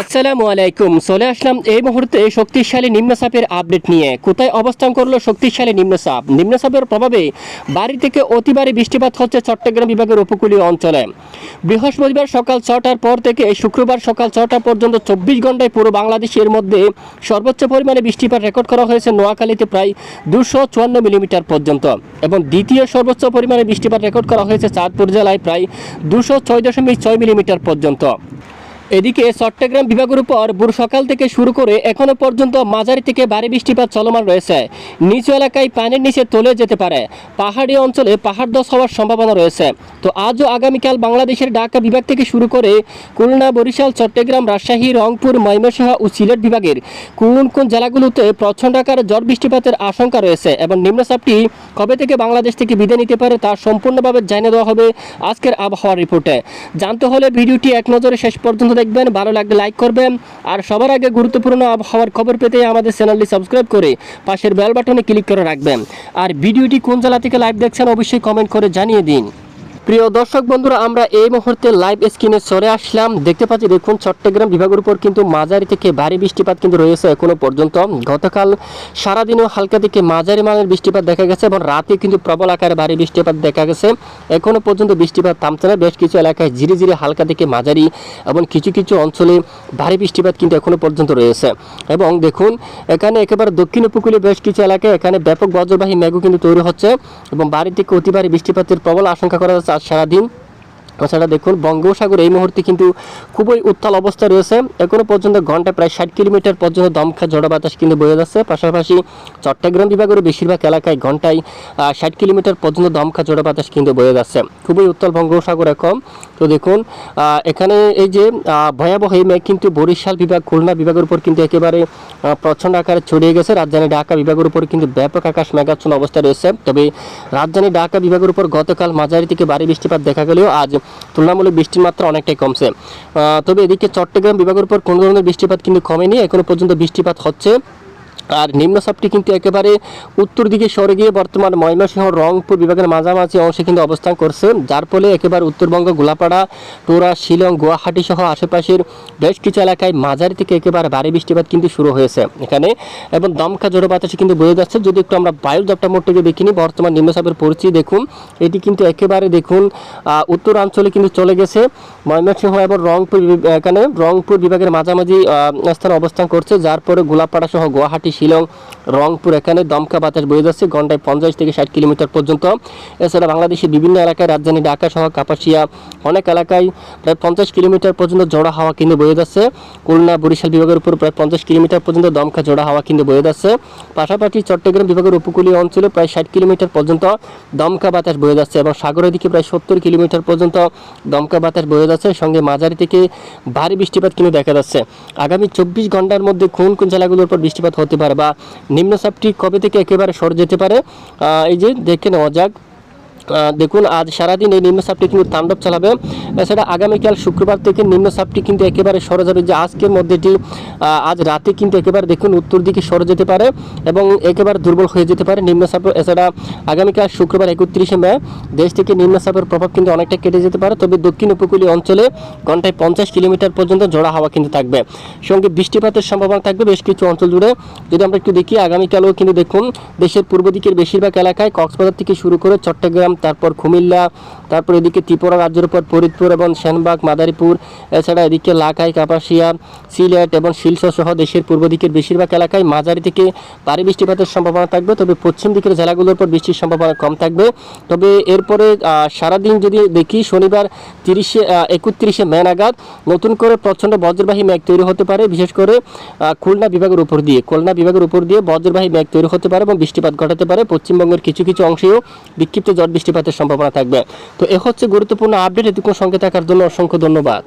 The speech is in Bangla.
আসসালামু আলাইকুম চলে আসলাম এই মুহূর্তে শক্তিশালী নিম্নচাপের আপডেট নিয়ে। কোথায় অবস্থান করল শক্তিশালী নিম্নচাপ নিম্নচাপের প্রভাবে বাড়ি থেকে অতিবারে বৃষ্টিপাত হচ্ছে চট্টগ্রাম বিভাগের উপকূলীয় অঞ্চলে। বৃহস্পতিবার সকাল ছটার পর থেকে শুক্রবার সকাল ছটা পর্যন্ত চব্বিশ ঘন্টায় পুরো বাংলাদেশের মধ্যে সর্বোচ্চ পরিমাণে বৃষ্টিপাত রেকর্ড করা হয়েছে নোয়াখালীতে প্রায় দুশো চুয়ান্ন মিলিমিটার পর্যন্ত এবং দ্বিতীয় সর্বোচ্চ পরিমাণে বৃষ্টিপাত রেকর্ড করা হয়েছে চাঁদপুর জেলায় প্রায় দুশো ছয় দশমিক ছয় মিলিমিটার পর্যন্ত। এদিকে চট্টগ্রাম বিভাগের উপর ভোর সকাল থেকে শুরু করে এখনও পর্যন্ত মাঝারি থেকে ভারী বৃষ্টিপাত চলমান রয়েছে। নিচু এলাকায় পানির নিচে তলে যেতে পারে। পাহাড়ি অঞ্চলে পাহাড় ধস হওয়ার সম্ভাবনা রয়েছে। তো আজও আগামীকাল বাংলাদেশের ঢাকা বিভাগ থেকে শুরু করে খুলনা, বরিশাল, চট্টগ্রাম, রাজশাহী, রংপুর, ময়মনসিংহ ও সিলেট বিভাগের কোন কোন জেলাগুলোতে প্রচণ্ড আকারে ঝড় বৃষ্টিপাতের আশঙ্কা রয়েছে এবং নিম্নচাপটি কবে থেকে বাংলাদেশ থেকে বিদায় নিতে পারে তা সম্পূর্ণভাবে জানিয়ে দেওয়া হবে আজকের আবহাওয়া রিপোর্টে। জানতে হলে ভিডিওটি এক নজরে শেষ পর্যন্ত দেখবেন, ভালো লাগলে লাইক করবেন। আর সবার আগে গুরুত্বপূর্ণ আবহাওয়ার খবর পেতে আমাদের চ্যানেলটি সাবস্ক্রাইব করে পাশের বেল বাটনে ক্লিক করে রাখবেন। আর ভিডিওটি কোন জেলা থেকে লাইভ দেখছেন, অবশ্যই কমেন্ট করে জানিয়ে দিন। প্রিয় দর্শক বন্ধুরা, আমরা এই মুহূর্তে লাইভ স্ক্রিনে চলে আসলাম। দেখতে পাচ্ছি, দেখুন, চট্টগ্রাম বিভাগের উপর কিন্তু মাঝারি থেকে ভারী বৃষ্টিপাত কিন্তু রয়েছে এখনও পর্যন্ত। গতকাল সারাদিনও হালকা থেকে মাঝারি মানের বৃষ্টিপাত দেখা গেছে এবং রাতে কিন্তু প্রবল আকারে ভারী বৃষ্টিপাত দেখা গেছে। এখনও পর্যন্ত বৃষ্টিপাত থামছে না, বেশ কিছু এলাকায় ধীরে ধীরে হালকা থেকে মাঝারি এবং কিছু কিছু অঞ্চলে ভারী বৃষ্টিপাত কিন্তু এখনও পর্যন্ত রয়েছে। এবং দেখুন, এখানে একেবারে দক্ষিণ উপকূলে বেশ কিছু এলাকায় এখানে ব্যাপক বজ্রবাহী মেঘও কিন্তু তৈরি হচ্ছে এবং বাড়ি থেকে অতি ভারী বৃষ্টিপাতের প্রবল আশঙ্কা করা যাচ্ছে আজ সারাদিন তাছাড়া দেখুন বঙ্গোসাগর এই মুহূর্তে কিন্তু খুবই উত্তাল অবস্থা রয়েছে। এখনও পর্যন্ত ঘন্টায় প্রায় ষাট কিলোমিটার পর্যন্ত দমকা ঝড় বাতাস কিন্তু বয়ে যাচ্ছে। পাশাপাশি চট্টগ্রাম বিভাগের বেশিরভাগ এলাকায় ঘন্টায় ষাট কিলোমিটার পর্যন্ত দমকা ঝড় বাতাস কিন্তু বয়ে যাচ্ছে। খুবই উত্তাল বঙ্গোপসাগর এখন। তো দেখুন এখানে এই যে ভয়াবহ এই মেঘ কিন্তু বরিশাল বিভাগ, খুলনা বিভাগের উপর কিন্তু একেবারে প্রচণ্ড আকারে ছড়িয়ে গেছে। রাজধানী ঢাকা বিভাগের উপর কিন্তু ব্যাপক আকাশ মেঘাচ্ছন্ন অবস্থা রয়েছে। তবে রাজধানী ঢাকা বিভাগের উপর গতকাল মাঝারি থেকে ভারী বৃষ্টিপাত দেখা গেলেও আজ তুলনামূলক বৃষ্টির মাত্রা অনেকটাই কমছে। তবে এদিকে চট্টগ্রাম বিভাগের উপর কোনো ধরনের বৃষ্টিপাত কিন্তু কমেনি। এখনও পর্যন্ত বৃষ্টিপাত হচ্ছে। আর নিম্নচাপটি কিন্তু একেবারে উত্তর দিকে সরে গিয়ে বর্তমান ময়মনসিংহ, রংপুর বিভাগের মাঝামাঝি অংশে কিন্তু অবস্থান করছে। যার ফলে একেবারে উত্তরবঙ্গ, গোলাপাড়া টোরা শিলং, গুয়াহাটি সহ আশেপাশের বেশ কিছু এলাকায় মাঝারি থেকে একেবারে ভারী বৃষ্টিপাত কিন্তু শুরু হয়েছে এখানে। এবং দমকা জোড়ো বাতাসে কিন্তু বয়ে যাচ্ছে, যদি একটু আমরা বায়ুর দপ্তর মোট থেকে দেখিনি বর্তমান নিম্নচাপের পরিস্থিতি দেখুন। এটি কিন্তু একেবারে দেখুন উত্তরাঞ্চলে কিন্তু চলে গেছে। ময়মনসিংহ এবং রংপুর এখানে রংপুর বিভাগের মাঝামাঝি স্থানে অবস্থান করছে। যার পরে গোলাপাড়া সহ গুয়াহাটি শিলং, রংপুর, এখানে দমকা বাতাস বয়ে যাচ্ছে, ঘন্টায় পঞ্চাশ থেকে ষাট কিলোমিটার পর্যন্ত। এছাড়া বাংলাদেশের বিভিন্ন এলাকায় রাজধানী ঢাকা সহ কাপাসিয়া, অনেক এলাকায় প্রায় পঞ্চাশ কিলোমিটার পর্যন্ত জোড়া হাওয়া কিন্তু বয়ে যাচ্ছে। খুলনা, বরিশাল বিভাগের উপর প্রায় পঞ্চাশ কিলোমিটার পর্যন্ত দমকা জোড়া হাওয়া কিন্তু বয়ে যাচ্ছে। পাশাপাশি চট্টগ্রাম বিভাগের উপকূলীয় অঞ্চলে প্রায় ষাট কিলোমিটার পর্যন্ত দমকা বাতাস বয়ে যাচ্ছে এবং সাগরের দিকে প্রায় সত্তর কিলোমিটার পর্যন্ত দমকা বাতাস বয়ে যাচ্ছে। সঙ্গে মাঝারি থেকে ভারী বৃষ্টিপাত কিন্তু দেখা যাচ্ছে। আগামী চব্বিশ ঘণ্টার মধ্যে কোন কোন জেলাগুলোর উপর বৃষ্টিপাত হতে পারে বা নিম্নচাপটি কবে থেকে একেবারে সরে যেতে পারে? এই যে দেখে নেওয়া যাক। দেখুন আজ সারাদিন এই নিম্নচাপটি কিন্তু তাণ্ডব চালাবে। এছাড়া আগামীকাল শুক্রবার থেকে নিম্নচাপটি কিন্তু একেবারে সরে যাবে। যে আজকের মধ্যেটি আহ, আজ রাতে কিন্তু একেবারে দেখুন উত্তর দিকে সরে যেতে পারে এবং একেবারে দুর্বল হয়ে যেতে পারে নিম্নচাপ এছাড়া আগামীকাল শুক্রবার একত্রিশে মে দেশ থেকে নিম্নচাপের প্রভাব কিন্তু অনেকটা কেটে যেতে পারে। তবে দক্ষিণ উপকূলীয় অঞ্চলে ঘন্টায় পঞ্চাশ কিলোমিটার পর্যন্ত জোড়া হাওয়া কিন্তু থাকবে। সঙ্গে বৃষ্টিপাতের সম্ভাবনা থাকবে বেশ কিছু অঞ্চল জুড়ে। যদি আমরা একটু দেখি আগামীকালও কিন্তু দেখুন দেশের পূর্ব দিকের বেশিরভাগ এলাকায় কক্সবাজার থেকে শুরু করে চট্টগ্রাম তারপর কুমিল্লা, তারপর এদিকে ত্রিপুরা রাজ্যের উপর ফরিদপুর এবং সেনবাগ, মাদারীপুর, এছাড়া এদিকে লাখাই কাপাসিয়া, সিলেট এবং শিলচর সহ দেশের পূর্ব দিকের বেশিরভাগ এলাকায় মাঝারি থেকে ভারী বৃষ্টিপাতের সম্ভাবনা থাকবে। তবে পশ্চিম দিকের জেলাগুলোর উপর বৃষ্টির সম্ভাবনা কম থাকবে। তবে এরপরে সারাদিন যদি দেখি শনিবার তিরিশে একত্রিশে মে নাগাদ নতুন করে প্রচণ্ড বজ্রবাহী মেঘ তৈরি হতে পারে, বিশেষ করে খুলনা বিভাগের উপর দিয়ে। খুলনা বিভাগের উপর দিয়ে বজ্রবাহী মেঘ তৈরি হতে পারে এবং বৃষ্টিপাত ঘটাতে পারে। পশ্চিমবঙ্গের কিছু কিছু অংশেও বিক্ষিপ্ত ঝড় বৃষ্টিপাতের সম্ভাবনা থাকবে। তো এ হচ্ছে গুরুত্বপূর্ণ আপডেট এটুকু সঙ্গে থাকার জন্য অসংখ্য ধন্যবাদ।